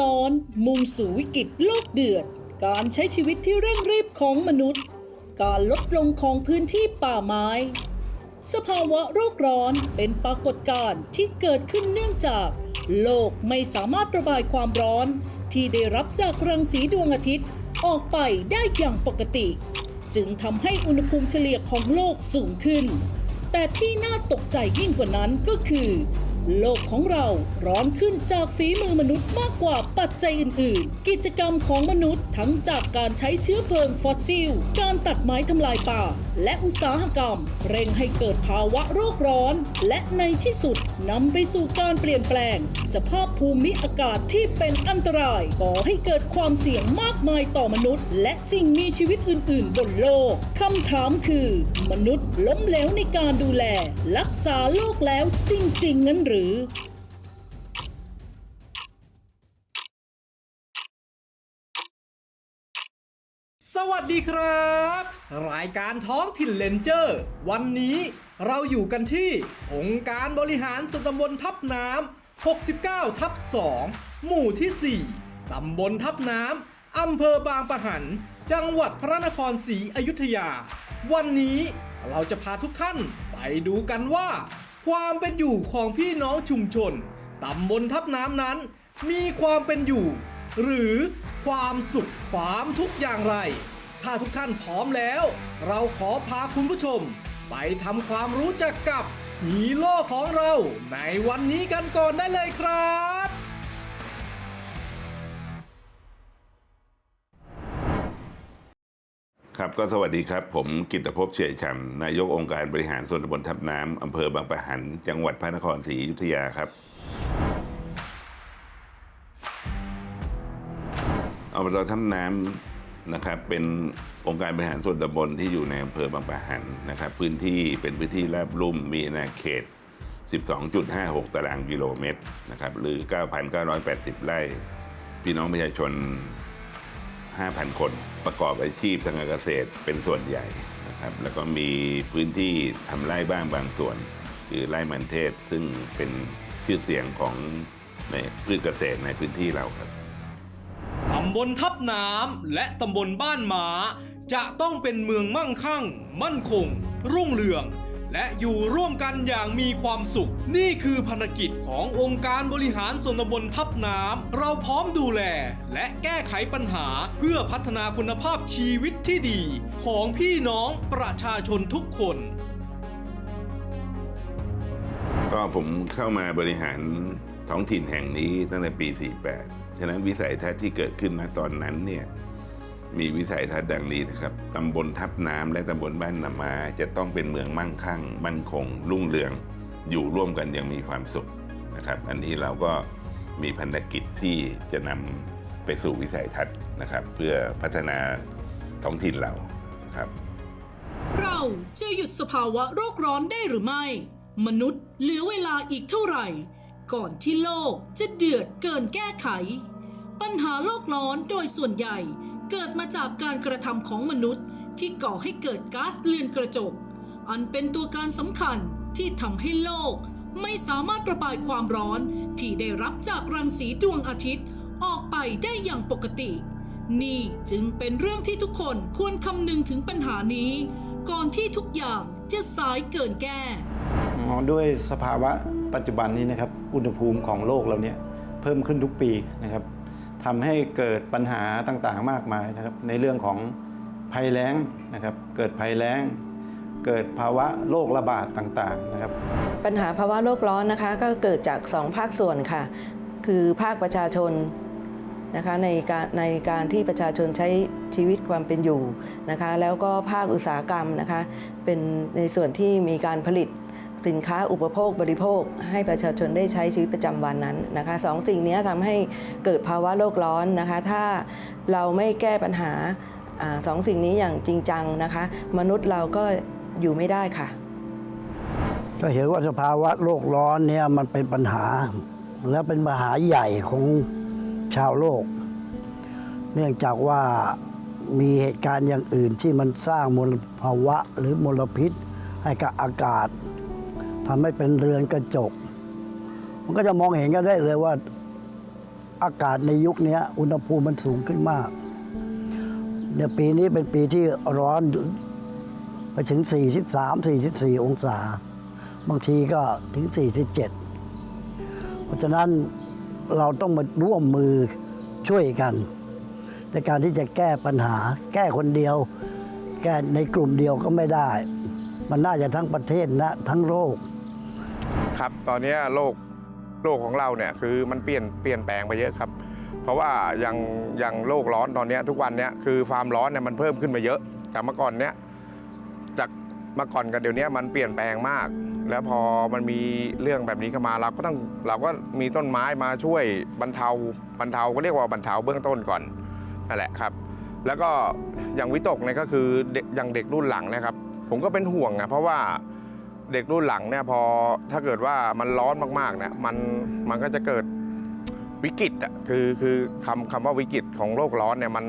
ร้อน มุ่งสู่วิกฤตโลกเดือด การใช้ชีวิตที่เร่งรีบของมนุษย์ การลดลงของพื้นที่ป่าไม้ สภาวะโรคร้อนเป็นปรากฏการณ์ที่เกิดขึ้นเนื่องจาก โลกไม่สามารถระบายความร้อน ที่ได้รับจากรังสีดวงอาทิตย์ ออกไปได้อย่างปกติ จึงทำให้อุณหภูมิเฉลี่ยของโลกสูงขึ้น แต่ที่น่าตกใจยิ่งกว่านั้นก็คือ โลกของเราร้อนขึ้นจากฝีมือมนุษย์มากกว่าปัจจัยอื่น ๆ กิจกรรมของมนุษย์ทั้งจากการใช้เชื้อเพลิงฟอสซิล การตัดไม้ทำลายป่า และอุตสาหกรรม เร่งให้เกิดภาวะโรคร้อน และในที่สุดนำไปสู่การเปลี่ยนแปลง สภาพภูมิอากาศที่เป็นอันตรายก่อให้เกิดความเสี่ยงมากมายต่อมนุษย์ และสิ่งมีชีวิตอื่น ๆ บนโลกคำถามคือ มนุษย์ล้มเหลวในการดูแล รักษาโลกแล้วจริงๆงั้นหรือสวัสดีครับ รายการท้องถิ่นเลนเจอร์ วันนี้เราอยู่กันที่ องค์การบริหารส่วนตำบลทับน้ำ 69 ทับ 2 หมู่ที่ 4 ตำบลทับน้ำ อำเภอบางปะหัน จังหวัดพระนครศรีอยุธยา วันนี้เราจะพาทุกท่านไปดูกันว่า ความเป็นอยู่ของพี่น้องชุมชนตำบลทับน้ำนั้น มีความเป็นอยู่ หรือความสุขความทุกอย่างไร ถ้าทุกท่านพร้อมแล้ว เราขอพาคุณผู้ชม ไปทำความรู้จักกับฮีโร่ของเราในวันนี้กันก่อนได้เลยครับ ครับก็สวัสดีครับ ผมกิตภพเฉยฉ่ำนายกองค์การบริหารส่วนตำบลทับน้ำอำเภอบางปะหัน จังหวัดพระนครศรีอยุธยาครับอบตทับน้ำนะครับเป็นองค์การบริหารส่วนตำบลที่อยู่ในอำเภอบางปะหันนะครับ พื้นที่เป็นพื้นที่ราบลุ่มมีอาณาเขต 12.56 ตารางกิโลเมตรนะครับหรือ 9,980 ไร่ พี่น้องประชาชน 5,000 คน ประกอบอาชีพทางการเกษตรเป็นส่วนใหญ่นะครับแล้วก็มีพื้นที่ทำไร่บ้างบางส่วน คือไร่มันเทศซึ่งเป็นชื่อเสียงของในพืชเกษตรในพื้นที่เราครับตำบลทับน้ำและตำบลบ้านหมา จะต้องเป็นเมืองมั่งคั่ง มั่นคง รุ่งเรือง และอยู่ร่วมกันอย่างมีความสุข นี่คือภารกิจขององค์การบริหารส่วนตำบลทับน้ำ เราพร้อมดูแล และแก้ไขปัญหาเพื่อพัฒนาคุณภาพชีวิตที่ดี ของพี่น้องประชาชนทุกคน ก็ผมเข้ามาบริหารท้องถิ่นแห่งนี้ตั้งแต่ปี 48 ฉะนั้นวิสัยทัศน์ที่เกิดขึ้นมาตอนนั้นเนี่ย มีวิสัยทัศน์ดังนี้นะครับ ตำบลทับน้ำและตำบลบ้านนามาจะต้องเป็นเมืองมั่งคั่ง มั่นคง รุ่งเรือง อยู่ร่วมกันอยังมีความสุขนะครับ อันนี้เราก็มีพันธกิจที่จะนำไปสู่วิสัยทัศน์นะครับ เพื่อพัฒนาท้องถิ่นเราครับ เราจะหยุดสภาวะโรคร้อนได้หรือไม่ มนุษย์เหลือเวลาอีกเท่าไหร่ ก่อนที่โลกจะเดือดเกินแก้ไข ปัญหาโลกร้อนโดยส่วนใหญ่ เกิดมาจากการกระทำของมนุษย์ที่ก่อให้เกิดก๊าซเรือนกระจก อันเป็นตัวการสำคัญที่ทำให้โลก ไม่สามารถระบายความร้อนที่ได้รับจากรังสีดวงอาทิตย์ออกไปได้อย่างปกติ นี่จึงเป็นเรื่องที่ทุกคนควรคำนึงถึงปัญหานี้ ก่อนที่ทุกอย่างจะสายเกินแก้ด้วยสภาวะปัจจุบันนี้นะครับ อุณหภูมิของโลกเราเนี่ยเพิ่มขึ้นทุกปีนะครับ ทำให้เกิดปัญหาต่างๆมากมายนะครับ ในเรื่องของภัยแล้งนะครับ เกิดภัยแล้ง เกิดภาวะโรคระบาดต่างๆนะครับ ปัญหาภาวะโลกร้อนนะคะ ก็เกิดจาก 2 ภาคส่วนค่ะ คือภาคประชาชนนะคะในการในการที่ประชาชนใช้ชีวิตความเป็นอยู่นะคะ แล้วก็ภาคอุตสาหกรรมนะคะ เป็นในส่วนที่มีการผลิต สินค้าอุปโภคบริโภค ให้ประชาชนได้ใช้ชีวิตประจำวันนั้นนะคะสองสิ่งนี้ทำให้เกิดภาวะโลกร้อนนะคะ ถ้าเราไม่แก้ปัญหาอาสองสิ่งนี้อย่างจริงจังนะคะ มนุษย์เราก็อยู่ไม่ได้ค่ะ ก็เห็นว่าสภาวะโลกร้อนเนี่ยมันเป็นปัญหา และเป็นปัญหาใหญ่ของชาวโลก เนื่องจากว่ามีเหตุการณ์อย่างอื่นที่มันสร้างมลภาวะหรือมลพิษให้กับอากาศ ทำให้เป็นเรือนกระจก มันก็จะมองเห็นกันได้เลยว่าอากาศในยุคนี้อุณหภูมิมันสูงขึ้นมากเนี่ยปีนี้เป็นปีที่ร้อนไปถึง 43 44 องศา บางทีก็ถึง 47 เพราะฉะนั้นเราต้องมาร่วมมือช่วยกัน ในการที่จะแก้ปัญหา แก้คนเดียว แก้ในกลุ่มเดียวก็ไม่ได้ มันน่าจะทั้งประเทศนะทั้งโลก ครับ ตอนนี้โลกโลกของเราเนี่ยคือมันเปลี่ยนเปลี่ยนแปลงไปเยอะครับ เพราะว่าอย่างอย่างโลกร้อนตอนนี้ทุกวันเนี้ยคือความร้อนเนี่ยมันเพิ่มขึ้นมาเยอะจากเมื่อก่อนเนี้ยจากเมื่อก่อนกับเดี๋ยวนี้มันเปลี่ยนแปลงมาก แล้วพอมันมีเรื่องแบบนี้เข้ามาเราก็ต้องเราก็มีต้นไม้มาช่วยบรรเทาบรรเทาก็เรียกว่าบรรเทาเบื้องต้นก่อนนั่นแหละครับ แล้วก็อย่างวิตกเนี่ยก็คือเด็กอย่างเด็กรุ่นหลังนะครับ ผมก็เป็นห่วงอะเพราะว่า เด็กรุ่นหลังเนี่ยพอถ้าเกิดว่ามันร้อนมากๆเนี่ยมันมันก็จะเกิดวิกฤตอะคือคือคำคำว่าวิกฤตของโลกร้อนเนี่ยมัน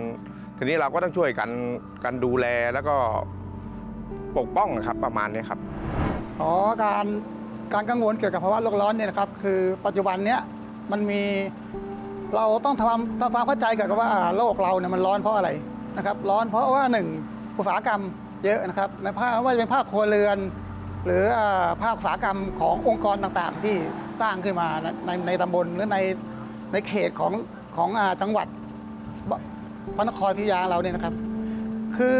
ทีนี้เราก็ต้องช่วยกันกันดูแลแล้วก็ปกป้องครับประมาณนี้ครับอ๋อการการกังวลเกี่ยวกับภาวะโลกร้อนเนี่ยนะครับคือปัจจุบันเนี้ยมันมีเราต้องทำทำความเข้าใจกับว่าโลกเราเนี่ยมันร้อนเพราะอะไรนะครับ ร้อนเพราะว่าหนึ่งอุตสาหกรรมเยอะนะครับในภาคว่าจะเป็นภาคครัวเรือน หรือภาคสาหกรรมขององค์กรต่างๆ ที่สร้างขึ้นมาในในตำบลหรือในในเขตของของจังหวัดพระนครศรีอยุธยาเราเนี่ยนะครับ คือ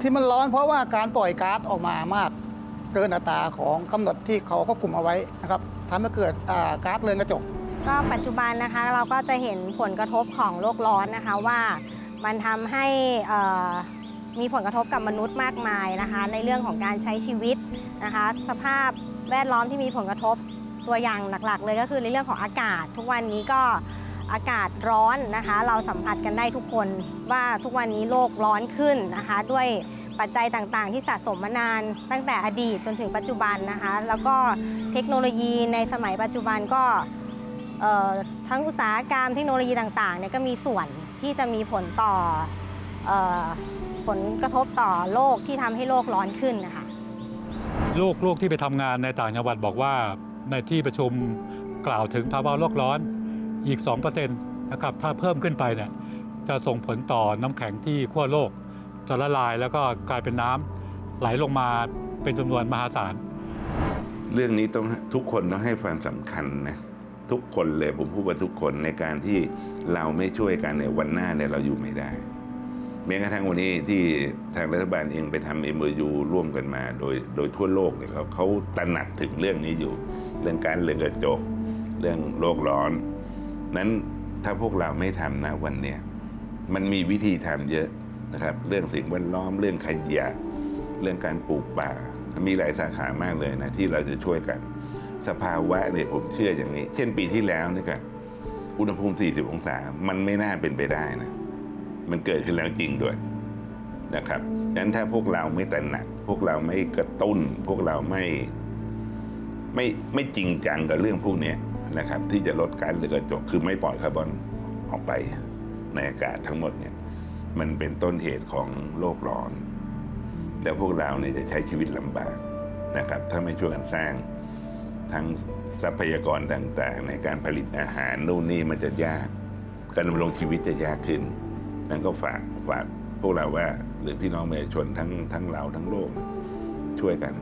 ที่มันร้อนเพราะว่าการปล่อยก๊าซออกมามากเกินอัตราของกำหนดที่เขาควบคุมเอาไว้นะครับทำให้เกิดก๊าซเรือนกระจก ก็ปัจจุบันนะคะเราก็จะเห็นผลกระทบของโลกร้อนนะคะว่ามันทำให้อ่อ มีผลกระทบกับมนุษย์มากมายนะคะ ในเรื่องของการใช้ชีวิตนะคะ สภาพแวดล้อมที่มีผลกระทบตัวอย่างหลักๆ เลยก็คือในเรื่องของอากาศ ทุกวันนี้ก็อากาศร้อนนะคะ เราสัมผัสกันได้ทุกคนว่าทุกวันนี้โลกร้อนขึ้นนะคะ ด้วยปัจจัยต่างๆ ที่สะสมมานานตั้งแต่อดีตจนถึงปัจจุบันนะคะ แล้วก็เทคโนโลยีในสมัยปัจจุบันก็ทั้งอุตสาหกรรมเทคโนโลยีต่างๆเนี่ยก็มีส่วนที่จะมีผลต่อ ผลกระทบต่อโลกที่ทำให้โลกร้อนขึ้นนะคะลูกลูกที่ไปทำงานในต่างจังหวัดบอกว่าในที่ประชุมกล่าวถึงภาวะโลกร้อนอีก 2%นะครับถ้าเพิ่มขึ้นไปเนี่ยจะส่งผลต่อน้ำแข็งที่ขั้วโลก จะละลายแล้วก็กลายเป็นน้ำไหลลงมาเป็นจำนวนมหาศาล เรื่องนี้ต้องทุกคนต้องให้ความสำคัญนะทุกคนเลยผมพูดว่าทุกคนในการที่เราไม่ช่วยกันในยวันหน้าเนี่ยเราอยู่ไม่ได้ แม้กระทั่งวันนี้ที่ทางรัฐบาลเองไปทำเอ็มยูร่วมกันมา โดยโดยทั่วโลกเนี่ยเขาเขาตระหนักถึงเรื่องนี้อยู่ เรื่องการเรือนกระจก เรื่องโลกร้อน นั้นถ้าพวกเราไม่ทำนะวันเนี้ยมันมีวิธีทำเยอะนะครับ เรื่องสิ่งแวดล้อมเรื่องขยะเรื่องการปลูกป่า มีหลายสาขามากเลยนะที่เราจะช่วยกัน สภาวะเนี่ยผมเชื่ออย่างนี้ เช่นปีที่แล้วนี่ก็อุณหภูมิ 40 องศา มันไม่น่าเป็นไปได้นะ มันเกิดขึ้นแล้วจริงด้วยนะครับดังนั้นถ้าพวกเราไม่ตระหนัก พวกเราไม่กระตุ้น พวกเราไม่ไม่ไม่จริงจังกับเรื่องพวกนี้นะครับ ที่จะลดการเรือนกระจกคือไม่ปล่อยคาร์บอนออกไปในอากาศทั้งหมดเนี่ย มันเป็นต้นเหตุของโลกร้อน แล้วพวกเราเนี่ยจะใช้ชีวิตลำบากนะครับ ถ้าไม่ช่วยกันสร้างทั้งทรัพยากรต่างๆ ในการผลิตอาหารนู่นนี่มันจะยาก การดำรงชีวิตจะยากขึ้น นั่นก็ฝากฝากพวกเราว่า หรือพี่น้องประชาชนทั้งทั้งเราทั้งโลกช่วยกัน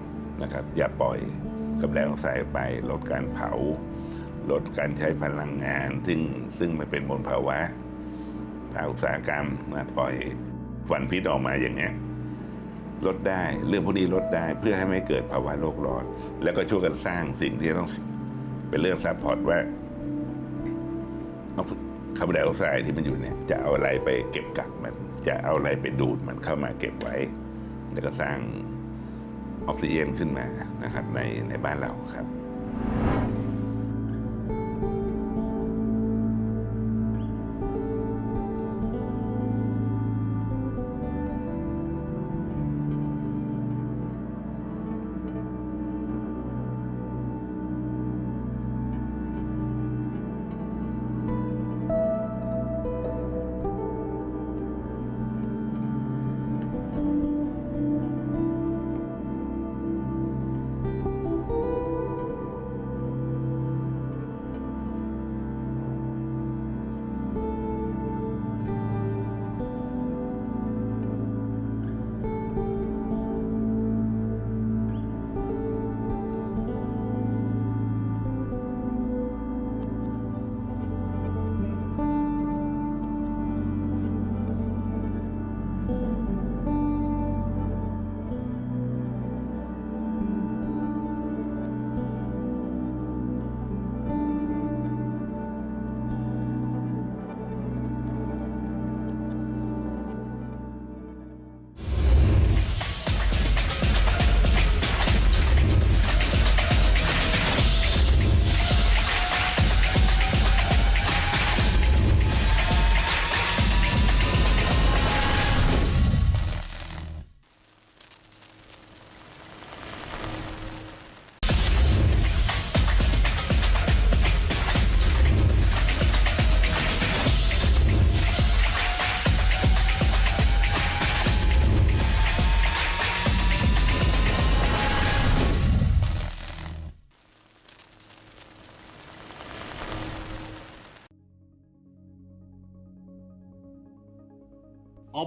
นะครับ อย่าปล่อยกับแรงสายไปลดการเผา ลดการใช้พลังงาน ซึ่งซึ่งมันเป็นมลภาวะทางอุตสาหกรรมมาปล่อยควันพิษออกมาอย่างเงี้ยลดได้เรื่องพวกนี้ลดได้เพื่อให้ไม่เกิดภาวะโลกร้อน แล้วก็ช่วยกันสร้างสิ่งที่ต้องเป็นเรื่องซัพพอร์ตว่า คาร์บอนไดออกไซด์ที่มันอยู่เนี่ยจะเอาอะไรไปเก็บกักมัน จะเอาอะไรไปดูดมันเข้ามาเก็บไว้ แล้วก็สร้างออกซิเจนขึ้นมานะครับในในบ้านเราครับ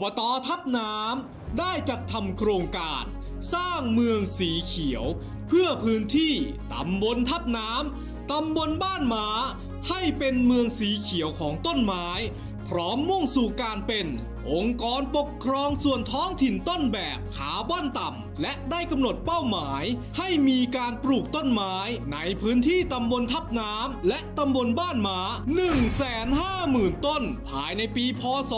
อบตทับน้ำได้จัดทำโครงการ สร้างเมืองสีเขียว เพื่อพื้นที่ตำบลทับน้ำตำบลบ้านหมา ให้เป็นเมืองสีเขียวของต้นไม้ พร้อมมุ่งสู่การเป็น องค์กรปกครองส่วนท้องถิ่นต้นแบบคาร์บอนต่ำ และได้กำหนดเป้าหมาย ให้มีการปลูกต้นไม้ ในพื้นที่ตำบลทับน้ำและตำบลบ้านหมา150,000 ต้น ภายในปีพศ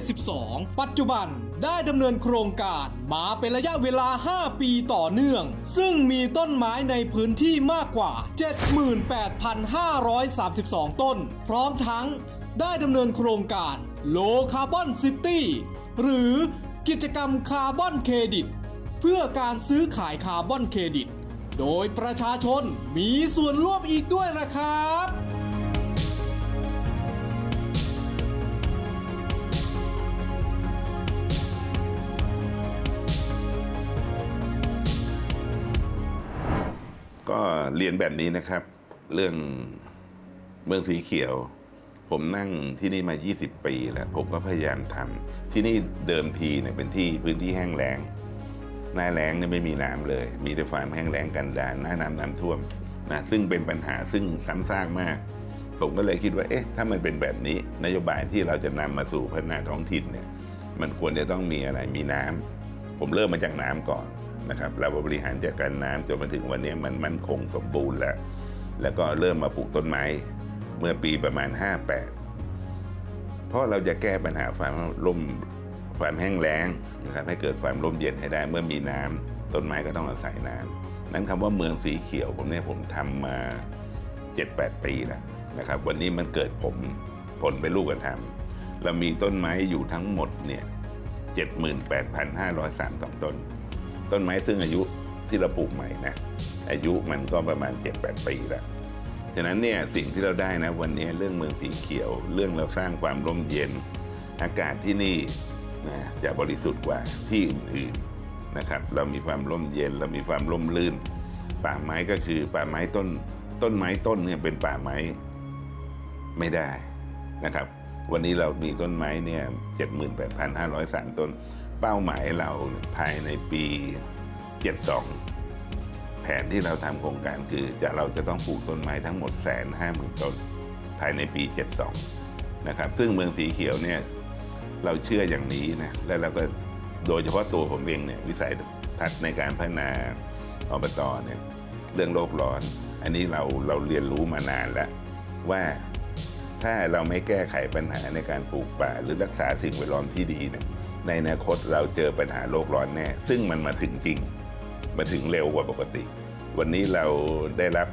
2572 ปัจจุบันได้ดำเนินโครงการมาเป็นระยะเวลา 5 ปีต่อเนื่อง ซึ่งมีต้นไม้ในพื้นที่มากกว่า 78,532 ต้น พร้อมทั้ง ได้ดำเนินโครงการโลคาร์บอนซิตี้หรือกิจกรรมคาร์บอนเครดิต เพื่อการซื้อขายคาร์บอนเครดิต โดยประชาชนมีส่วนร่วมอีกด้วยนะครับก็เรียนแบบนี้นะครับ เรื่องเมืองสีเขียว ผมนั่งที่นี่มา 20 ปีแล้ว ผมก็พยายามทำที่นี่เดิมทีเนี่ยเป็นที่พื้นที่แห้งแล้ง หน้าแล้งเนี่ยไม่มีน้ำเลย มีแต่ความแห้งแล้งกันดารหน้าน้ำน้ำท่วมนะซึ่งเป็นปัญหาซึ่งซ้ำซากมาก ผมก็เลยคิดว่าเอ๊ะถ้ามันเป็นแบบนี้ นโยบายที่เราจะนำมาสู่พัฒนาท้องถิ่นเนี่ยมันควรจะต้องมีอะไรมีน้ำผมเริ่มมาจากน้ำก่อนนะครับเราบริหารจัดการน้ำจนมาถึงวันนี้มันมั่นคงสมบูรณ์แล้ว แล้วก็เริ่มมาปลูกต้นไม้ เมื่อปีประมาณ 58 เพราะเราจะแก้ปัญหาความร่มความแห้งแล้งนะครับให้เกิดความร่มเย็นให้ได้เมื่อมีน้ำต้นไม้ก็ต้องอาศัยน้ำนั้นคำว่าเมืองสีเขียวผมเนี่ยผมทำมา 7-8 ปีแล้วนะครับ วันนี้มันเกิดผมผลเป็นลูกธรรมเรามีต้นไม้อยู่ทั้งหมดเนี่ย78,532 ต้น ต้นไม้ซึ่งอายุที่เราปลูกใหม่นะอายุมันก็ประมาณ 7-8 ปีแล้ว ฉะนั้นเนี่ยสิ่งที่เราได้นะวันนี้เรื่องเมืองสีเขียว เรื่องเราสร้างความร่มเย็น อากาศที่นี่นะจะบริสุทธิ์กว่าที่อื่นๆนะครับ เรามีความร่มเย็น เรามีความร่มรื่น ป่าไม้ก็คือป่าไม้ต้นต้นไม้ต้นเนี่ยเป็นป่าไม้ไม่ได้นะครับ วันนี้เรามีต้นไม้เนี่ย78,503ต้น เป้าหมายเราภายในปี72แผนที่เราทำโครงการคือจะเราจะต้องปลูกต้นไม้ทั้งหมดแสนห้าหมื่นต้นภายในปี 72 นะครับ ซึ่งเมืองสีเขียวเนี่ยเราเชื่ออย่างนี้นะ แล้วเราก็โดยเฉพาะตัวผมเองเนี่ยวิสัยทัศน์ในการพัฒนาอบตเนี่ยเรื่องโลกร้อน อันนี้เราเราเรียนรู้มานานแล้ว ว่าถ้าเราไม่แก้ไขปัญหาในการปลูกป่า หรือรักษาสิ่งแวดล้อมที่ดีเนี่ยในอนาคตเราเจอปัญหาโลกร้อนแน่ ซึ่งมันมาถึงจริง มาถึงเร็วกว่าปกติ วันนี้เราได้รับ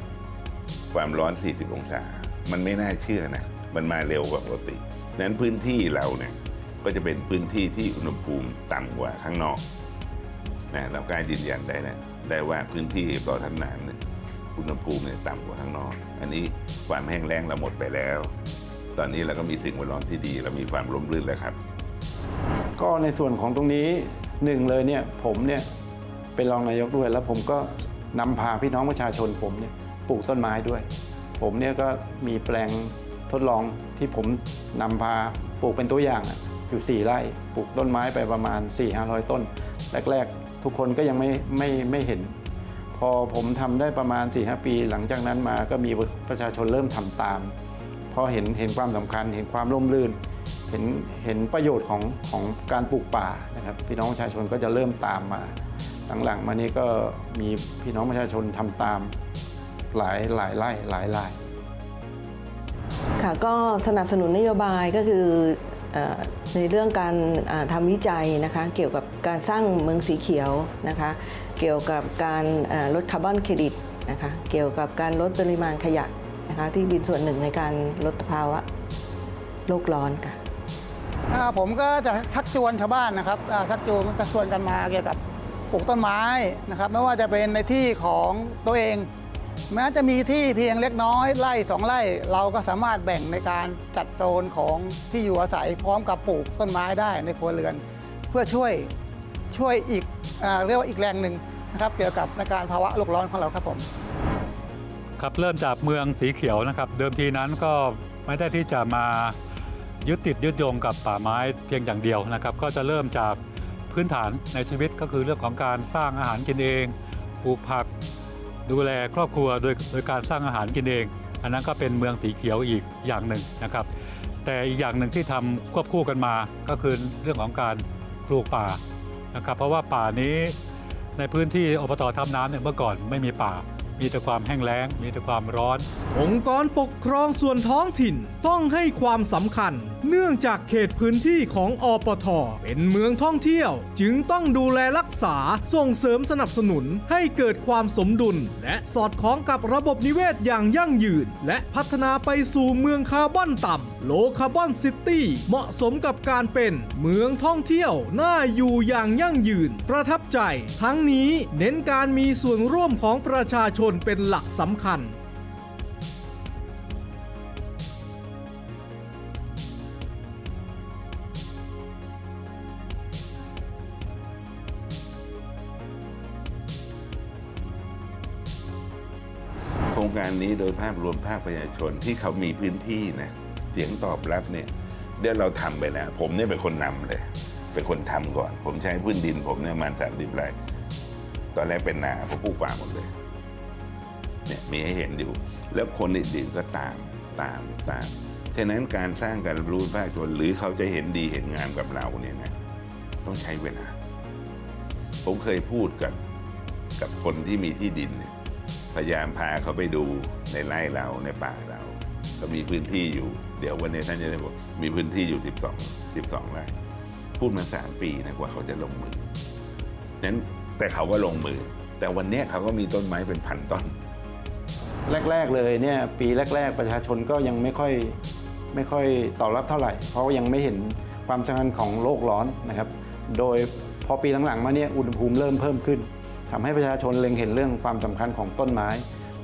ความร้อน 40 องศา มันไม่น่าเชื่อนะ มันมาเร็วกว่าปกตินั้นพื้นที่เราเนี่ยก็จะเป็นพื้นที่ที่อุณหภูมิต่ำกว่าข้างนอกนะเรากล้ายืนยันได้นะได้ว่าพื้นที่ต่อท่านน้ำเนี่ยอุณหภูมิเนี่ยต่ำกว่าข้างนอก อันนี้ความแห้งแล้งเราหมดไปแล้ว ตอนนี้เราก็มีสิ่งแวดล้อมที่ดี เรามีความร่มรื่นแล้วครับ ก็ในส่วนของตรงนี้หนึ่งเลยเนี่ยผมเนี่ย เป็นรองนายกด้วย แล้วผมก็นำพาพี่น้องประชาชนผมเนี่ยปลูกต้นไม้ด้วย ผมเนี่ยก็มีแปลงทดลองที่ผมนำพาปลูกเป็นตัวอย่างอยู่ 4 ไร่ปลูกต้นไม้ไปประมาณ 4 5 0 0 ต้น แรกๆ ทุกคนก็ยังไม่ไม่ไม่เห็น พอผมทำได้ประมาณ 4-5 ปี หลังจากนั้นมาก็มีประชาชนเริ่มทำตามพอเห็นเห็นความสำคัญ เห็นความร่มรื่น เห็นเห็นประโยชน์ของของการปลูกป่านะครับพี่น้องประชาชนก็จะเริ่มตามมา หลังๆ มานี้ก็มีพี่น้องประชาชนทำตามหลายหลายไร่หลายราย ค่ะก็สนับสนุนนโยบายก็คือเออในเรื่องการอ่าทำวิจัยนะคะเกี่ยวกับการสร้างเมืองสีเขียวนะคะเกี่ยวกับการเอ่อลดคาร์บอนเครดิตนะคะเกี่ยวกับการลดปริมาณขยะนะคะที่เป็นส่วนหนึ่งในการลดภาวะโลกร้อนค่ะอ่าผมก็จะชักชวนชาวบ้านนะครับอ่าชักชวนชักชวนกันมาเกี่ยวกับ ปลูกต้นไม้นะครับ ไม่ว่าจะเป็นในที่ของตัวเอง แม้จะมีที่เพียงเล็กน้อยไร่สองไร่ เราก็สามารถแบ่งในการจัดโซนของที่อยู่อาศัยพร้อมกับปลูกต้นไม้ได้ในครัวเรือน เพื่อช่วยช่วยอีกอเรียกว่าอีกแรงหนึ่งนะครับเกี่ยวกับในการภาวะโลกร้อนของเราครับผมครับเริ่มจากเมืองสีเขียวนะครับ เดิมทีนั้นก็ไม่ได้ที่จะมายึดติดยึดโยงกับป่าไม้เพียงอย่างเดียวนะครับ ก็จะเริ่มจาก พื้นฐานในชีวิตก็คือเรื่องของการสร้างอาหารกินเองปลูกผัก ดูแลครอบครัวโดยโดยการสร้างอาหารกินเอง อันนั้นก็เป็นเมืองสีเขียวอีกอย่างหนึ่งนะครับ แต่อีกอย่างหนึ่งที่ทำควบคู่กันมาก็คือเรื่องของการปลูกป่านะครับเพราะว่าป่านี้ในพื้นที่อบตทับน้ำเนี่ยเมื่อก่อนไม่มีป่า มีแต่ความแห้งแล้ง มีแต่ความร้อน องค์กรปกครองส่วนท้องถิ่นต้องให้ความสำคัญ เนื่องจากเขตพื้นที่ของอปท เป็นเมืองท่องเที่ยว จึงต้องดูแลรักษาส่งเสริมสนับสนุนให้เกิดความสมดุล และสอดคล้องกับระบบนิเวศอย่างยั่งยืน และพัฒนาไปสู่เมืองคาร์บอนต่ำโลคาร์บอนซิตี้เหมาะสมกับการเป็นเมืองท่องเที่ยวน่าอยู่อย่างยั่งยืน ประทับใจ ทั้งนี้เน้นการมีส่วนร่วมของประชาชนเป็นหลักสำคัญ โครงการนี้โดยภาพรวมภาคประชาชนที่เขามีพื้นที่นะเสียงตอบรับเนี่ยเดี๋ยวเราทำไปแล้วผมเนี่ยเป็นคนนำเลย เป็นคนทำก่อน ผมใช้พื้นดินผมเนี่ยประมาณสามสิบไร่ตอนแรกเป็นนาเพราะปลูกป่าหมดเลยเนี่ยมีให้เห็นอยู่ แล้วคนอื่นๆก็ตามตามตามฉะนั้นการสร้างการรู้ภาคชนหรือเขาจะเห็นดีเห็นงามกับเราเนี่ยนะต้องใช้เวลา ผมเคยพูดกับกับคนที่มีที่ดินเนี่ย พยายามพาเขาไปดูในไร่เราในป่าเรา ก็มีพื้นที่อยู่ เดี๋ยววันนี้ท่านจะได้บอกมีพื้นที่อยู่ 12 12ไร่พูดมาสามปีนะกว่าเขาจะลงมือนั้นแต่เขาก็ลงมือ แต่วันนี้เขาก็มีต้นไม้เป็นพันต้น แรก ๆเลยเนี่ยปีแรก ๆ ประชาชนก็ยังไม่ค่อยไม่ค่อยตอบรับเท่าไหร่ เพราะว่ายังไม่เห็นความสำคัญของโลกร้อนนะครับ โดยพอปีหลังๆมาเนี่ยอุณหภูมิเริ่มเพิ่มขึ้น ทำให้ประชาชนเล็งเห็นเรื่องความสำคัญของต้นไม้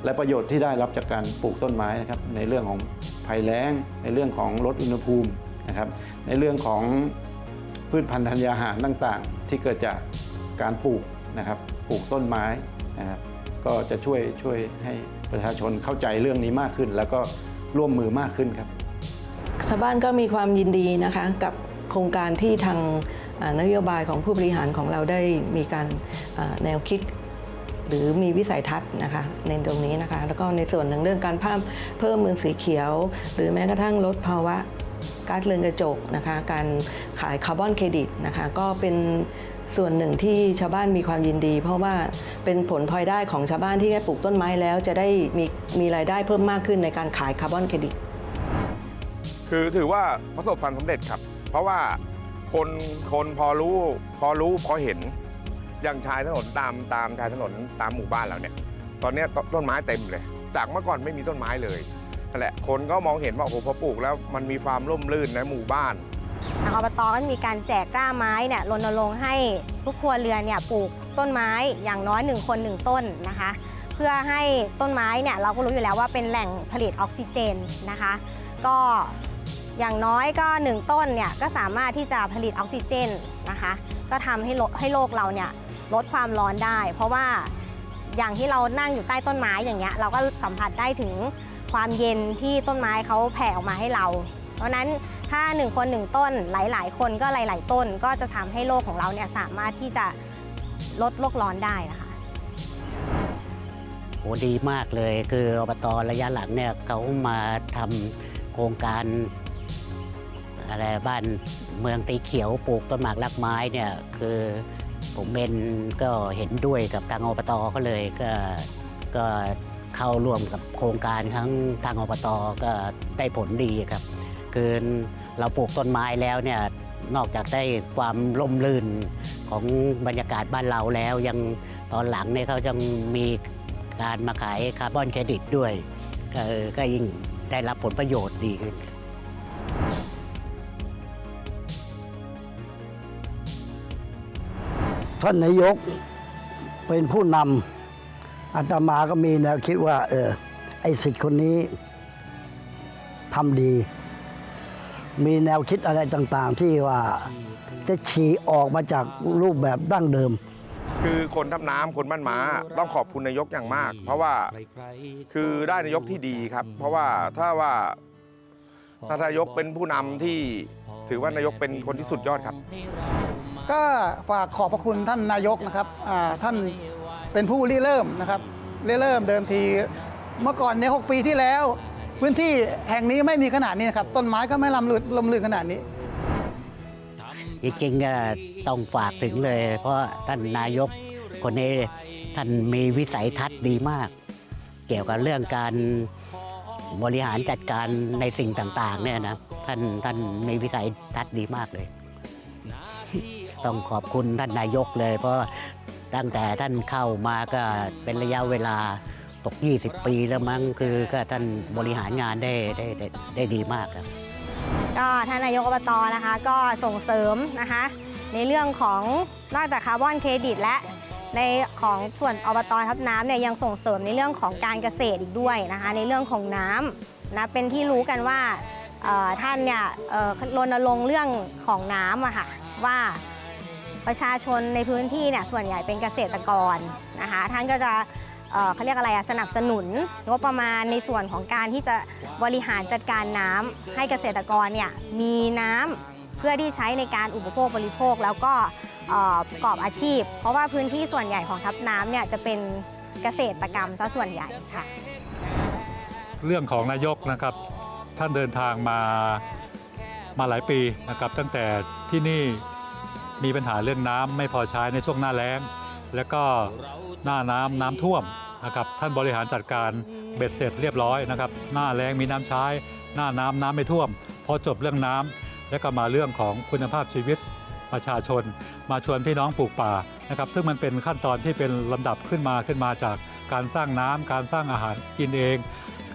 และประโยชน์ที่ได้รับจากการปลูกต้นไม้นะครับในเรื่องของภัยแล้ง ในเรื่องของลดอุณหภูมินะครับในเรื่องของพืชพันธุ์ธัญญาหารต่างๆ ที่เกิดจากการปลูกนะครับปลูกต้นไม้นะครับก็จะช่วยช่วยให้ประชาชนเข้าใจเรื่องนี้มากขึ้น แล้วก็ร่วมมือมากขึ้นครับชาวบ้านก็มีความยินดีนะคะกับโครงการที่ทาง นโยบายของผู้บริหารของเราได้มีการแนวคิดหรือมีวิสัยทัศน์นะคะในตรงนี้นะคะ แล้วก็ในส่วนหนึ่งเรื่องการเพิ่มเพิ่มเมืองสีเขียว หรือแม้กระทั่งลดภาวะก๊าซเรือนกระจกนะคะการขายคาร์บอนเครดิตนะคะก็เป็นส่วนหนึ่งที่ชาวบ้านมีความยินดี เพราะว่าเป็นผลพลอยได้ของชาวบ้านที่ได้ปลูกต้นไม้แล้วจะได้มีมีรายได้เพิ่มมากขึ้นในการขายคาร์บอนเครดิตคือถือว่าประสบความสำเร็จครับ เพราะว่า คนคนพอรู้พอรู้พอเห็นอย่างชายถนนตามตามชายถนนตามหมู่บ้านเราเนี่ย ตอนนี้ตต้นไม้เต็มเลย จากเมื่อก่อนไม่มีต้นไม้เลยนั่นแหละคนก็มองเห็นว่าโอ้โหพอปลูกแล้วมันมีความร่มรื่นในหมู่บ้านทางอบตก็มีการแจกกล้าไม้เนี่ยรณรงค์ให้ทุกครัวเรือนเนี่ยปลูกต้นไม้อย่างน้อย1คน1ต้นนะคะ เพื่อให้ต้นไม้เนี่ยเราก็รู้อยู่แล้วว่าเป็นแหล่งผลิตออกซิเจนนะคะ ก็ อย่างน้อยก็ 1 ต้นเนี่ยก็สามารถที่จะผลิตออกซิเจนนะคะ ก็ทำให้โลกให้โลกเราเนี่ยลดความร้อนได้ เพราะว่าอย่างที่เรานั่งอยู่ใต้ต้นไม้อย่างเงี้ยเราก็สัมผัสได้ถึงความเย็นที่ต้นไม้เขาแผ่ออกมาให้เรา เพราะฉะนั้นถ้า 1 คน 1 ต้นหลาย ๆ คนก็หลาย ๆ ต้นก็จะทำให้โลกของเราเนี่ยสามารถที่จะลดโลกร้อนได้นะคะโหดีมากเลยคืออบตระยะหลังเนี่ยเขามาทำโครงการ อะไรบ้านเมืองสีเขียวปลูกต้นหมากรักไม้เนี่ยคือผมเป็นก็เห็นด้วยกับทางอบตก็เลยก็ก็เข้าร่วมกับโครงการทั้งทางอบตก็ได้ผลดีครับ คือเราปลูกต้นไม้แล้วเนี่ยนอกจากได้ความร่มรื่นของบรรยากาศบ้านเราแล้วยังตอนหลังเนี่ยเขาจะมีการมาขายคาร์บอนเครดิตด้วยก็ยิ่งได้รับผลประโยชน์ดีขึ้น ท่านนายกเป็นผู้นำอาตมาก็มีแนวคิดว่า เออ ไอ้สิทธิ์คนนี้ทำดี มีแนวคิดอะไรต่างๆ ที่ว่าจะฉีกออกมาจากรูปแบบดั้งเดิม คือคนทับน้ำคนบ้านมาต้องขอบคุณนายกอย่างมาก เพราะว่าคือได้นายกที่ดีครับ เพราะว่าถ้าว่าท่านนายกเป็นผู้นำที่ถือว่านายกเป็นคนที่สุดยอดครับ ก็ฝากขอบพระคุณท่านนายกนะครับท่านเป็นผู้ริเริ่มนะครับริเริ่มเดิมทีเมื่อก่อนเนี่ยหกปีที่แล้ว พื้นที่แห่งนี้ไม่มีขนาดนี้นะครับ ต้นไม้ก็ไม่ลำลืดลมลืนขนาดนี้จริงๆต้องฝากถึงเลย เพราะท่านนายกคนนี้ท่านมีวิสัยทัศน์ดีมาก เกี่ยวกับเรื่องการบริหารจัดการในสิ่งต่างๆเนี่ยนะท่านท่านมีวิสัยทัศน์ดีมากเลย ต้องขอบคุณท่านนายกเลย เพราะตั้งแต่ท่านเข้ามาก็เป็นระยะเวลาตก 20 ปีแล้วมั้งคือก็ท่านบริหารงานได้ได้ได้ได้ดีมากครับ ก็ท่านนายกอบตนะคะก็ส่งเสริมนะคะ ในเรื่องของนอกจากคาร์บอนเครดิตและในของส่วนอบตทับน้ำเนี่ยยังส่งเสริมในเรื่องของการเกษตรอีกด้วยนะคะ ในเรื่องของน้ำนะเป็นที่รู้กันว่าท่านเนี่ยรณรงค์เรื่องของน้ำอะค่ะว่า ประชาชนในพื้นที่เนี่ยส่วนใหญ่เป็นเกษตรกรนะคะท่านก็จะเเขาเรียกอะไรอะสนับสนุนงบประมาณในส่วนของการที่จะบริหารจัดการน้ำให้เกษตรกรเนี่ยมีน้ำเพื่อที่ใช้ในการอุปโภคบริโภคแล้วก็ประกอบอาชีพ เพราะว่าพื้นที่ส่วนใหญ่ของทับน้ำเนี่ยจะเป็นเกษตรกรรมซะส่วนใหญ่ค่ะ เรื่องของนายกนะครับ ท่านเดินทางมามาหลายปีนะครับ ตั้งแต่ที่นี่ มีปัญหาเรื่องน้ำไม่พอใช้ในช่วงหน้าแล้ง แล้วก็หน้าน้ำน้ำท่วมนะครับท่านบริหารจัดการเบ็ดเสร็จเรียบร้อยนะครับหน้าแล้งมีน้ำใช้ หน้าน้ำน้ำไม่ท่วม พอจบเรื่องน้ำแล้วก็มาเรื่องของคุณภาพชีวิตประชาชน มาชวนพี่น้องปลูกป่านะครับซึ่งมันเป็นขั้นตอนที่เป็นลำดับขึ้นมาขึ้นมาจากการสร้างน้ำการสร้างอาหารกินเอง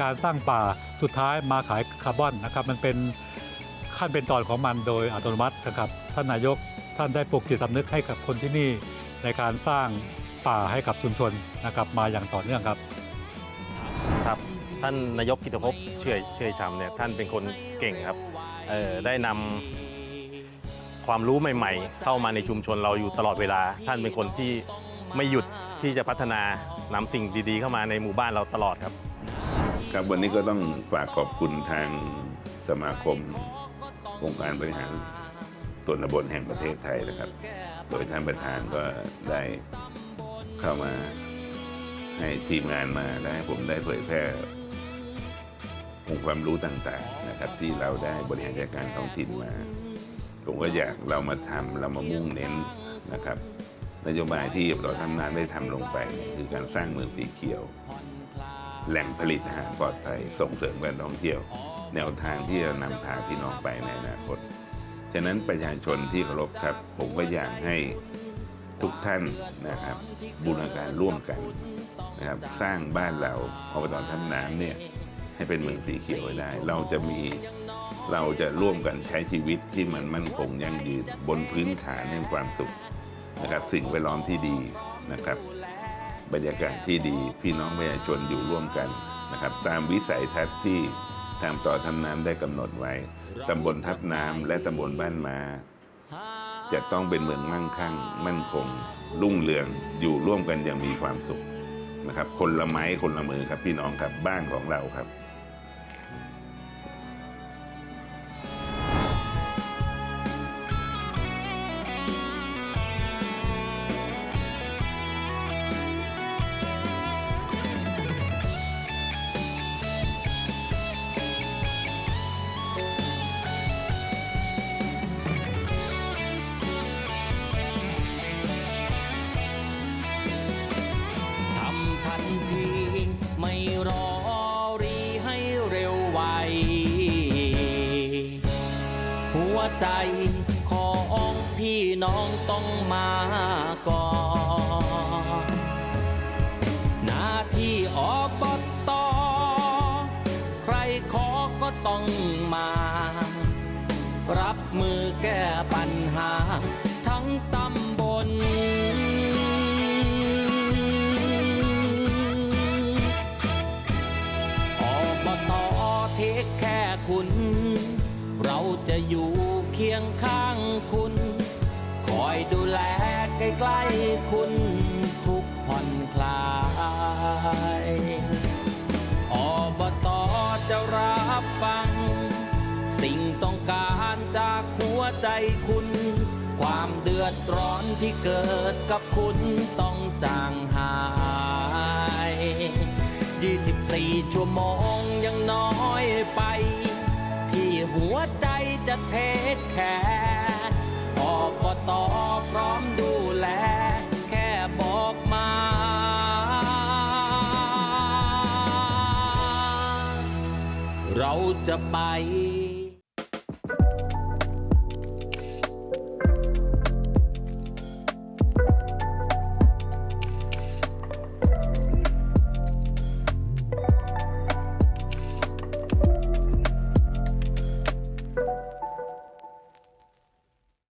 การสร้างป่าสุดท้ายมาขายคาร์บอนนะครับมันเป็นขั้นเป็นตอนของมันโดยอัตโนมัตินะครับท่านนายก ท่านได้ปลุกจิตสำนึกให้กับคนที่นี่ในการสร้างป่าให้กับชุมชนนะครับมาอย่างต่อเนื่องครับ ครับท่านนายกกิตภพเชื่อยเชื่อยชำเนี่ยท่านเป็นคนเก่งครับเอ่อได้นำความรู้ใหม่ ๆ เข้ามาในชุมชนเราอยู่ตลอดเวลา ท่านเป็นคนที่ไม่หยุดที่จะพัฒนานำสิ่งดีๆ เข้ามาในหมู่บ้านเราตลอดครับ ครับวันนี้ก็ต้องฝากขอบคุณทางสมาคมองค์การบริหาร ส่วนบลแห่งประเทศไทยนะครับ โดยท่านประธานก็ได้เข้ามาให้ทีมงานมาและให้ผมได้เผยแพร่องค์ความรู้ต่างๆนะครับ ที่เราได้บริหารจัดการท้องถิ่นมา ผมก็อยากเรามาทำเรามามุ่งเน้นนะครับนโยบายที่เราทำงานได้ทำลงไปคือการสร้างเมืองสีเขียว แหล่งผลิตอาหารปลอดภัยส่งเสริมการท่องเที่ยว แนวทางที่จะนำพาพี่น้องไปในอนาคต ฉะนั้นประชาชนที่เคารพครับ ผมก็อยากให้ทุกท่านนะครับ บูรณาการร่วมกันนะครับ สร้างบ้านเราอบตท่าน้ำเนี่ยให้เป็นเมืองสีเขียวไว้ได้ เราจะมีเราจะร่วมกันใช้ชีวิตที่มันมั่นคงยั่งยืนบนพื้นฐานแห่งความสุขนะครับ สิ่งแวดล้อมที่ดีนะครับ บรรยากาศที่ดีพี่น้องประชาชนอยู่ร่วมกันนะครับ ตามวิสัยทัศน์ที่ ทางต่อทำน้ำได้กำหนดไว้ตำบลทับน้ำและตำบลบ้านมา จะต้องเป็นเมืองมั่งคั่ง มั่นคง รุ่งเรืองอยู่ร่วมกันอย่างมีความสุขนะครับ คนละไม้คนละมือครับพี่น้องครับบ้านของเราครับ ใจของพี่น้องต้องมาก่อนหน้าที่อบตใครขอก็ต้องมา รับมือแก้ปัญหา ทั้งตำ ใกล้ๆคุณทุกผ่อนคลายอบตจะรับฟัง สิ่งต้องการจากหัวใจคุณ ความเดือดร้อนที่เกิดกับคุณต้องจางหาย 24 ชั่วโมงยังน้อยไป ที่หัวใจจะเทคแคร์อบตพร้อมดู จะไป